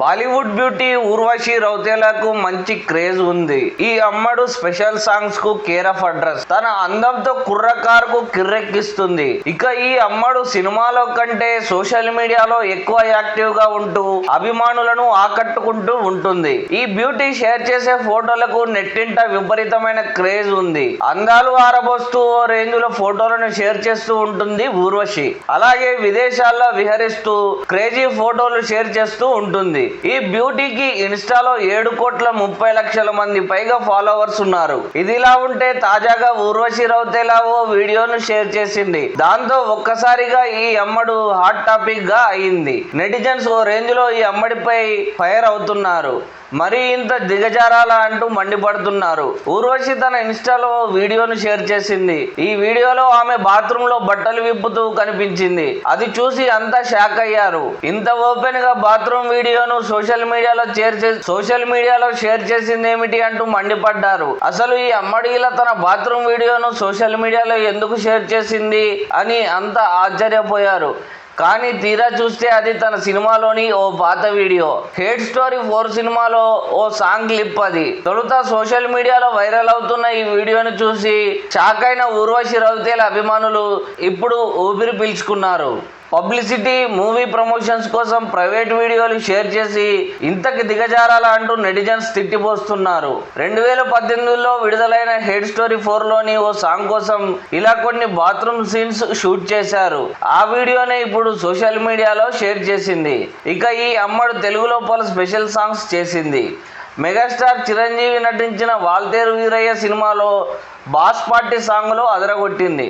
Bollywood beauty Urvashi రౌతేలకు మంచి craze ఉంది. ఈ అమ్మడు స్పెషల్ సాంగ్స్కు కేర్ ఆఫ్ అడ్రస్. తన అందంతో కుర్రకారుకు కిర్రెక్కిస్తుంది. ఇక ఈ అమ్మడు సినిమాలో కంటే సోషల్ మీడియాలో ఎక్కువ యాక్టివ్గా ఉంటూ అభిమానులను ఆకట్టుకుంటూ ఉంటుంది. ఈ బ్యూటీ షేర్ చేసే ఫోటోలకు నెట్టింట విపరీతమైన క్రేజ్ ఉంది. అందాలు ఆరబోస్తూ ఓ రేంజ్లో ఫోటోలను షేర్ చేస్తూ ఉంటుంది ఊర్వశి. అలాగే విదేశాల్లో విహరిస్తూ క్రేజీ ఫోటోలు షేర్ చేస్తూ ఉంటుంది. ఈ బ్యూటీకి ఇన్స్టాలో ఏడు కోట్ల ముప్పై లక్షల మంది పైగా ఫాలోవర్స్ ఉన్నారు. ఇదిలా ఉంటే తాజాగా ఊర్వశి రౌతేలా ఓ వీడియోను షేర్ చేసింది. దాంతో ఒక్కసారిగా ఈ అమ్మడు హాట్ టాపిక్గా అయింది. నెటిజన్స్ ఓ రేంజ్లో ఈ అమ్మడిపై ఫైర్ అవుతున్నారు. మరి ఇంత దిగజారాలా అంటూ మండిపడుతున్నారు. ఊర్వశి తన ఇన్స్టాలో వీడియోను షేర్ చేసింది. ఈ వీడియోలో ఆమె బాత్రూమ్లో బట్టలు విప్పుతూ కనిపించింది. అది చూసి అంతా షాక్ అయ్యారు. ఇంత ఓపెన్గా బాత్రూమ్ వీడియోను సోషల్ మీడియాలో షేర్ చేసి సోషల్ మీడియాలో షేర్ చేసింది ఏమిటి అంటూ మండిపడ్డారు. అసలు ఈ అమ్మడి తన బాత్రూమ్ వీడియోను సోషల్ మీడియాలో ఎందుకు షేర్ చేసింది అని అంత ఆశ్చర్యపోయారు. కానీ తీరా చూస్తే అది తన సినిమాలోని ఓ పాత వీడియో. హేట్ స్టోరీ ఫోర్ సినిమాలో ఓ సాంగ్ క్లిప్ అది. తొలుత సోషల్ మీడియాలో వైరల్ అవుతున్న ఈ వీడియోను చూసి షాక్ అయిన ఊర్వశి రవితేల అభిమానులు ఇప్పుడు ఊపిరి పీల్చుకున్నారు. పబ్లిసిటీ మూవీ ప్రమోషన్స్ కోసం ప్రైవేట్ వీడియోలు షేర్ చేసి ఇంతకి దిగజారాలా అంటూ నెటిజన్స్ తిట్టిపోస్తున్నారు. రెండు వేల పద్దెనిమిదిలో విడుదలైన హెడ్ స్టోరీ ఫోర్లోని ఓ సాంగ్ కోసం ఇలా కొన్ని బాత్రూమ్ సీన్స్ షూట్ చేశారు. ఆ వీడియోనే ఇప్పుడు సోషల్ మీడియాలో షేర్ చేసింది. ఇక ఈ అమ్మడు తెలుగులో పలు స్పెషల్ సాంగ్స్ చేసింది. మెగాస్టార్ చిరంజీవి నటించిన వాల్తేరు వీరయ్య సినిమాలో బాస్ పార్టీ సాంగ్లో అదరగొట్టింది.